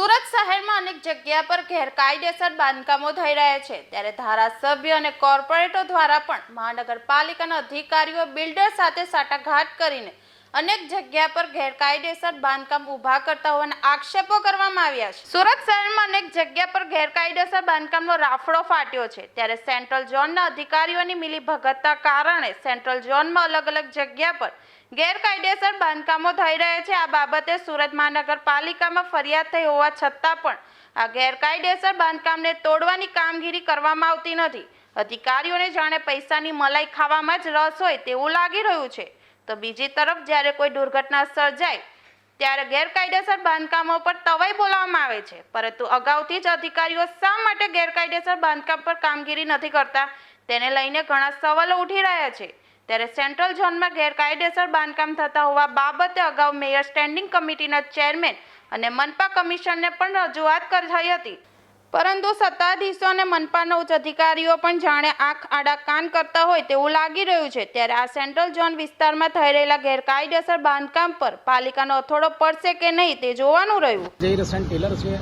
સુરત શહેરમાં અનેક જગ્યા પર ગેરકાયદેસર બાંધકામો થઈ રહ્યા છે. ત્યારે ધારાસભ્ય અને કોર્પોરેટરો દ્વારા પણ મહાનગરપાલિકાના અધિકારીઓ બિલ્ડર સાથે સાટાઘાટ કરીને અનેક જગ્યા પર ગેરકાયદેસર બાંધકામ ઊભા કરતા હોવાના આક્ષેપો કરવામાં આવ્યા છે. સુરત શહેરમાં અનેક જગ્યા પર ગેરકાયદેસર બાંધકામનો રાફડો ફાટ્યો છે. ત્યારે સેન્ટ્રલ ઝોનના અધિકારીઓની મિલીભગતના કારણે સેન્ટ્રલ ઝોનમાં અલગ અલગ જગ્યા પર ગેરકાયદેસર બાંધકામો થઈ રહ્યા છે. આ બાબતે સુરત મહાનગરપાલિકામાં ફરિયાદ થઈ હોવા છતાં પણ આ ગેરકાયદેસર બાંધકામને તોડવાની કામગીરી કરવામાં આવતી નથી. અધિકારીઓને જાણે પૈસાની મલાઈ ખાવામાં જ રસ હોય તેવું લાગી રહ્યું છે. તો બીજી તરફ જ્યારે કોઈ દુર્ઘટના સર્જાય ત્યારે ગેરકાયદેસર બાંધકામો પર તવાઈ બોલાવવામાં આવે છે. પરંતુ અગાઉથી જ અધિકારીઓ શા માટે ગેરકાયદેસર બાંધકામ પર કામગીરી નથી કરતા, તેને લઈને ઘણા સવાલો ઉઠી રહ્યા છે. ત્યારે સેન્ટ્રલ ઝોનમાં ગેરકાયદેસર બાંધકામ થતા હોવા બાબતે અગાઉ મેયર સ્ટેન્ડિંગ કમિટીના ચેરમેન અને મનપા કમિશનને પણ રજૂઆત કરી હતી. પરંતુ સત્તાધીશો અને મનપાના ઉચ્ચ અધિકારીઓ પણ જાણે આંખ આડા કાન કરતા હોય તેવું લાગી રહ્યું છે. ત્યારે આ સેન્ટ્રલ ઝોન વિસ્તારમાં થઈ રહેલા ગેરકાયદેસર બાંધકામ પર પાલિકાનો અથોડો પડશે કે નહીં તે જોવાનું રહ્યું. જે ટેલર છે.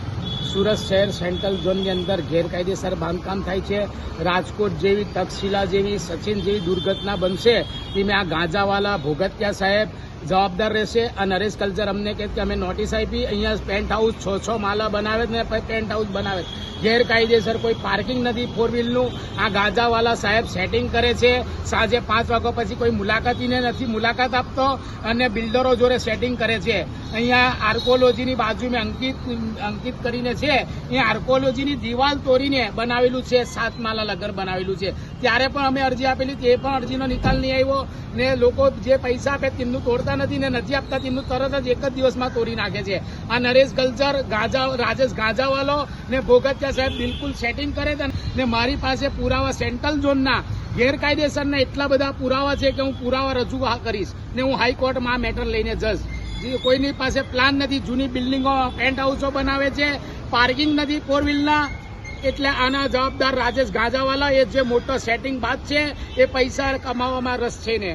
સુરત શહેર સેન્ટ્રલ ઝોનની અંદર ગેરકાયદેસર બાંધકામ થાય છે. રાજકોટ જેવી તક્ષશિલા જેવી, સચિન જેવી દુર્ઘટના બનશે તેમાં આ ગાંજાવાલા ભોગતિયા સાહેબ જવાબદાર રહેશે. અને નરેશ કલ્ચર અમને કહે કે અમે નોટિસ આપી, અહીંયા પેન્ટ હાઉસ છ છ માલા બનાવે ને પેન્ટ હાઉસ બનાવે. ગેરકાયદેસર કોઈ પાર્કિંગ નથી ફોર વ્હીલનું આ ગાંજાવાલા સાહેબ સેટિંગ કરે છે. સાંજે પાંચ વાગ્યા પછી કોઈ મુલાકાતીને નથી મુલાકાત આપતો અને બિલ્ડરો જોડે સેટિંગ કરે છે. અહીંયા આર્કોલોજીની બાજુમાં અંકિત અંકિત કરીને છે. એ આર્કોલોજીની દિવાલ તોડીને બનાવેલું છે સાત માલા લગર બનાવેલું છે. ત્યારે પણ અમે અરજી આપેલી તે પણ અરજીનો નિકાલ નહીં આવ્યો. ને લોકો જે પૈસા આપે તેમનું તોડતા નથી ને નથી આપતા, તેમનું તરત જ એક જ દિવસમાં તોડી નાખે છે. આ નરેશ ગલચર ગાજા, રાજેશ ગાંજાવાલો ને ભોગતિયા સાહેબ બિલકુલ સેટિંગ કરે છે ને મારી પાસે પુરાવા સેન્ટ્રલ ઝોનના ગેરકાયદેસરના એટલા બધા પુરાવા છે કે હું પુરાવા રજૂ કરીશ ને હું હાઈકોર્ટમાં આ મેટર લઈને જઈશ. જે કોઈની પાસે પ્લાન નથી, જૂની બિલ્ડિંગો પેન્ટ હાઉસો બનાવે છે પાર્કિંગ નથી ફોર વ્હીલના એટલે આના જવાબદાર રાજેશ ગાંજાવાલા એ જે મોટો સેટિંગ બાદ છે, એ પૈસા કમાવામાં રસ છે ને.